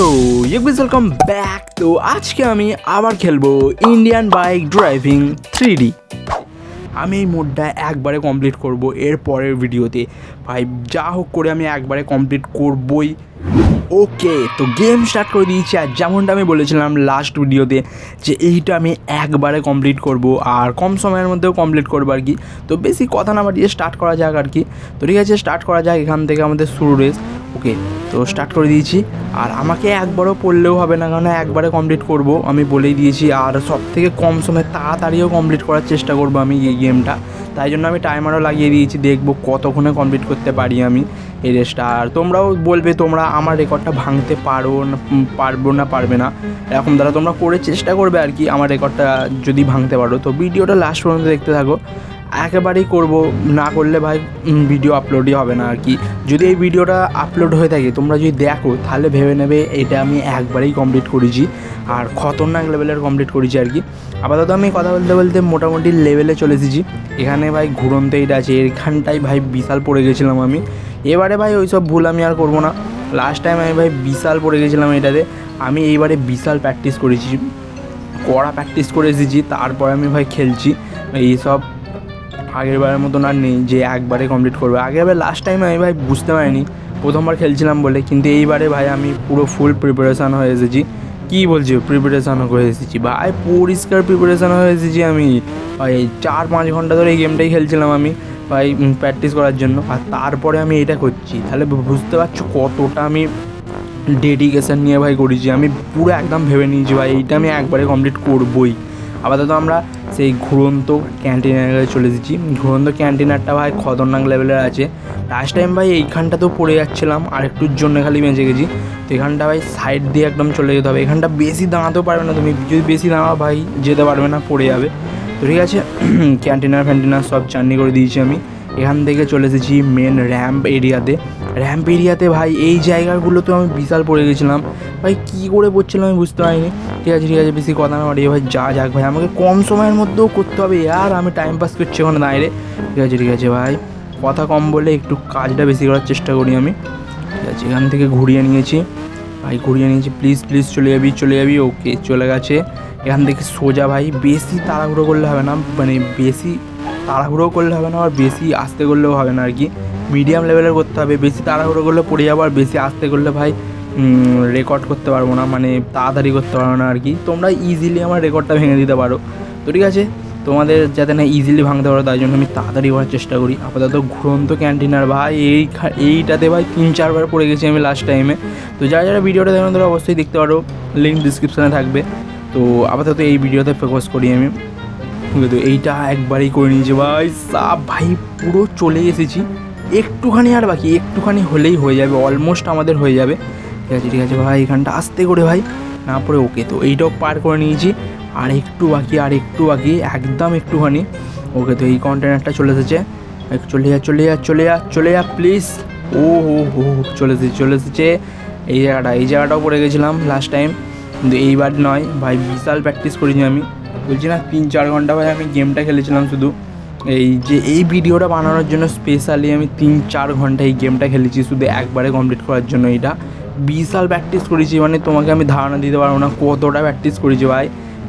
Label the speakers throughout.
Speaker 1: So ইউবিস welcome back তো আজকে আমি আবার খেলব Indian bike driving three D আমি এই মোডটা একবারে কমপ্লিট করব এর পরের ভিডিওতে ভাই, যা হোক করে আমি একবারে কমপ্লিট করবই। ওকে তো গেম স্টার্ট করে দিয়েছি আর যেমনটা আমি বলেছিলাম লাস্ট ভিডিওতে যে এইটা আমি একবারে কমপ্লিট করব আর কম সময়ের মধ্যেও কমপ্লিট করব আর কি। তো বেশি কথা না বাড়িয়ে স্টার্ট করা যাক আর কি। তো ঠিক আছে স্টার্ট করা যাক, এখান থেকে আমাদের শুরু রেস ওকে তো স্টার্ট করে দিয়েছি। আর আমাকে একবারও পড়লেও হবে না, কারণ একবারে কমপ্লিট করব, আমি বলেই দিয়েছি। আর সব থেকে কম সময় তাড়াতাড়িও কমপ্লিট করার চেষ্টা করব আমি এই গেমটা তাই জন্য আমি টাইমারও লাগিয়ে দিয়েছি, দেখব কতক্ষণে কমপ্লিট করতে পারি আমি এই রেসটা আর তোমরাও বলবে তোমরা আমার রেকর্ডটা ভাঙতে পারো না পারব না, পারবে না। এরকম দ্বারা তোমরা করে চেষ্টা করবে আর কি আমার রেকর্ডটা যদি ভাঙতে পারো। তো ভিডিওটা লাস্ট পর্যন্ত দেখতে থাকো। একেবারেই করব, না করলে ভাই ভিডিও আপলোডই হবে না আর কি। যদি এই ভিডিওটা আপলোড হয়ে থাকে, তোমরা যদি দেখো, তাহলে ভেবে নেবে এটা আমি একবারেই কমপ্লিট করেছি। আর খতরনাক লেভেলের কমপ্লিট করেছি আর কি। আপাতত আমি কথা বলতে বলতে মোটামুটি লেভেলে চলে এসেছি। এখানে ভাই ঘুরন্ত এইটা আছে এখানটাই ভাই বিশাল পড়ে গেছিলাম আমি। এবারে ভাই ওইসব ভুল আমি আর করব না। লাস্ট টাইম আমি ভাই বিশাল পড়ে গেছিলাম এটাতে। আমি এইবারে বিশাল প্র্যাকটিস করেছি। কড়া প্র্যাকটিস করে এসেছি, তারপরে আমি ভাই খেলছি। এইসব আগের বারের মতন আর নেই যে একবারে কমপ্লিট করবে। আগেরবার লাস্ট টাইম আমি ভাই বুঝতে পারিনি, প্রথমবার খেলছিলাম বলে, কিন্তু এইবারে ভাই আমি পুরো ফুল প্রিপারেশান হয়ে এসেছি। কী বলছি প্রিপারেশান হয়ে এসেছি ভাই, পরিষ্কার প্রিপারেশান হয়ে এসেছি আমি। ভাই, চার পাঁচ ঘণ্টা ধরে এই গেমটাই খেলছিলাম আমি, ভাই প্র্যাকটিস করার জন্য। আর তারপরে আমি এটা করছি, তাহলে বুঝতে পারছ কতটা আমি ডেডিকেশন নিয়ে ভাই করেছি। আমি পুরো একদম ভেবে নিয়েছি ভাই, এইটা আমি একবারে কমপ্লিট করবই। আপাতত আমরা সেই ঘুরন্ত ক্যান্টিনারে চলে এসেছি। ঘুরন্ত ক্যান্টিনারটা ভাই খতরনাক লেভেলের আছে। লাস্ট টাইম ভাই এইখানটা তো পড়ে যাচ্ছিলাম, আর একটুর জন্য খালি বেঁচে গেছি। তো এখানটা ভাই সাইড দিয়ে একদম চলে যেতে হবে। এখানটা বেশি দাঁড়াতেও পারবে না তুমি। যদি বেশি দাঁড়াও ভাই, যেতে পারবে না, পড়ে যাবে। তো ঠিক আছে ক্যান্টিনার ফ্যান্টিনার সব চাননি করে দিয়েছি আমি। এখান থেকে চলে এসেছি মেন র্যাম্প এরিয়াতে। র্যাম্প এরিয়াতে ভাই, এই জায়গাগুলোতেও আমি বিশাল পড়ে গেছিলাম। ভাই, কী করে পড়ছিলাম আমি বুঝতে পারিনি। ঠিক আছে ঠিক আছে, বেশি কথা না, বাড়িয়ে ভাই, যা যাক ভাই। আমাকে কম সময়ের মধ্যেও করতে হবে আর আমি টাইম পাস করছি ওখানে দাঁড়িয়ে ঠিক আছে ঠিক আছে ভাই। কথা কম বলে একটু কাজটা বেশি করার চেষ্টা করি আমি। ঠিক আছে, এখান থেকে ঘুরিয়ে নিয়েছি। ভাই, ঘুরিয়ে নিয়েছি। প্লিজ প্লিজ চলে যাবি চলে যাবি। ওকে চলে গেছে। এখান থেকে সোজা ভাই, বেশি তাড়াহুড়ো করলে হবে না। মানে বেশি তাড়াহুড়ো করলে হবে না আর বেশি আস্তে করলেও হবে না আর কি। মিডিয়াম লেভেলের করতে হবে, বেশি তাড়াহুড়ো করলে পড়ে যাব, আর বেশি আস্তে করলে ভাই রেকর্ড করতে পারব না মানে তাড়াতাড়ি করতে পারব না আর কি। তোমরা ইজিলি আমার রেকর্ডটা ভেঙে দিতে পারো। তো ঠিক আছে, তোমাদের যাতে না ইজিলি ভাঙতে পারো, তাই জন্য আমি তাড়াতাড়ি করার চেষ্টা করি। আপাতত ঘুরন্ত ক্যান্টিনার ভাই, এই এইটাতে ভাই তিন, চারবার পড়ে গেছি আমি লাস্ট টাইমে তো যারা যারা ভিডিওটা দেখেন, তারা অবশ্যই দেখতে পারো। লিঙ্ক ডিসক্রিপশানে থাকবে। তো আপাতত এই ভিডিওতে ফোকাস করি আমি। তো এইটা একবারই করে নিয়েছি। ভাই সাপ ভাই পুরো চলে এসেছি। একটুখানি আর বাকি, একটুখানি হলেই হয়ে যাবে অলমোস্ট আমাদের হয়ে যাবে। ঠিক আছে ঠিক আছে ভাই, এখানটা আস্তে করে ভাই, না পরে ওকে তো। এইটাও পার করে নিয়েছি, আর একটু বাকি, আর একটু বাকি, একদম একটুখানি। ওকে তো এই কন্টেনারটা চলে এসেছে। চলে যা চলে যা চলে যা চলে যা প্লিজ ও হো হো চলে এসেছে চলে এসেছে। এই জায়গাটা, এই জায়গাটাও পড়ে গেছিলাম লাস্ট টাইম কিন্তু এইবার নয়, ভাই বিশাল প্র্যাকটিস করেছি আমি। বলছি না তিন চার ঘণ্টা ভাই আমি গেমটা খেলেছিলাম শুধু। এই যে এই ভিডিওটা বানানোর জন্য স্পেশালি আমি তিন চার ঘণ্টা এই গেমটা খেলেছি শুধু একবারে কমপ্লিট করার জন্য এইটা বিশাল প্র্যাকটিস করেছি মানে তোমাকে আমি ধারণা দিতে পারব না কতটা প্র্যাকটিস করেছি ভাই।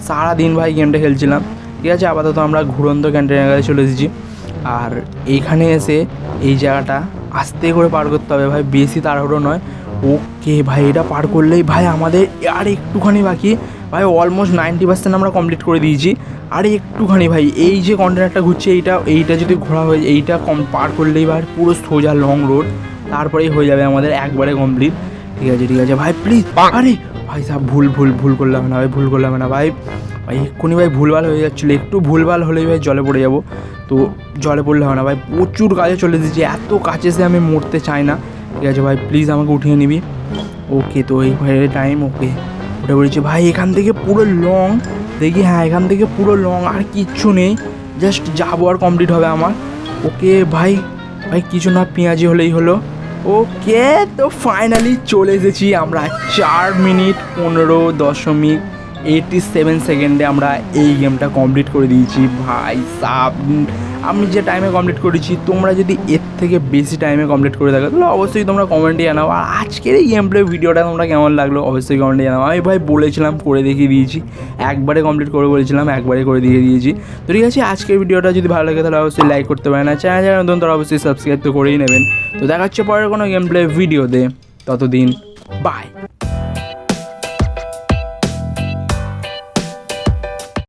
Speaker 1: সারাদিন ভাই গেমটা খেলছিলাম। ঠিক আছে, আপাতত আমরা ঘুরন্ত ক্যান্টিনের কাছে চলে এসেছি। আর এইখানে এসে এই জায়গাটা আস্তে করে পার করতে হবে ভাই, বেশি তাড়াহুড়ো নয়। ওকে ভাই, এটা পার করলেই ভাই আমাদের আর একটুখানি বাকি। ভাই অলমোস্ট নাইনটি পার্সেন্ট আমরা কমপ্লিট করে দিয়েছি। আর একটুখানি ভাই, এই যে কন্টেনারটা ঘুরছে, এইটা এইটা যদি ঘোরা হয়ে, এইটা কম পার করলেই ভাই পুরো সোজা লং রোড তারপরেই হয়ে যাবে আমাদের একবারে কমপ্লিট ঠিক আছে ঠিক আছে, ভাই প্লিজ আরে, ভাই সাহেব, ভুল ভুল ভুল করলাম না, ভাই, ভুল করলাম না, ভাই। ভাই, এক্ষুনি ভাই ভুলভাল হয়ে যাচ্ছিল, একটু ভুলভাল হলেই ভাই জলে পড়ে যাব। তো জলে পড়লে হবে না, ভাই, প্রচুর কাজে চলে এসেছি, এত কাছে সে আমি মরতে চাই না। ঠিক আছে ভাই প্লিজ আমাকে উঠিয়ে নিবি। ওকে তো এই ভাই টাইম ওকে উঠে পড়েছি। ভাই, এখান থেকে পুরো লং দেখি হ্যাঁ এখান থেকে পুরো লং আর কিচ্ছু নেই। জাস্ট যাব আর কমপ্লিট হবে আমার। ওকে ভাই ভাই, কিছু না, পেঁয়াজি হলেই হলো। ওকে তো ফাইনালি চলে এসেছি আমরা। চার মিনিট পনেরো দশমিক এইটি সেভেন সেকেন্ডে আমরা এই গেমটা কমপ্লিট করে দিয়েছি। ভাই, সাব আমি যে টাইমে কমপ্লিট করেছি, তোমরা যদি এর থেকে বেশি টাইমে কমপ্লিট করে থাকো, তাহলে অবশ্যই তোমরা কমেন্টে জানাও। আর আজকের এই গেম প্লে ভিডিওটা তোমরা কেমন লাগল, অবশ্যই কমেন্টে জানাও। আমি ভাই বলেছিলাম, করে দেখিয়ে দিয়েছি। একবারে কমপ্লিট করে বলেছিলাম, একবারে করে দিয়ে দিয়েছি। তো ঠিক আছে, আজকের ভিডিওটা যদি ভালো লাগে, তাহলে অবশ্যই লাইক করতে পারেন। আর চ্যানেল যারা নতুন, তারা অবশ্যই সাবস্ক্রাইব তো করেই নেবেন। তো দেখা হচ্ছে পরের কোনো গেম প্লে ভিডিওতে ততদিন বাই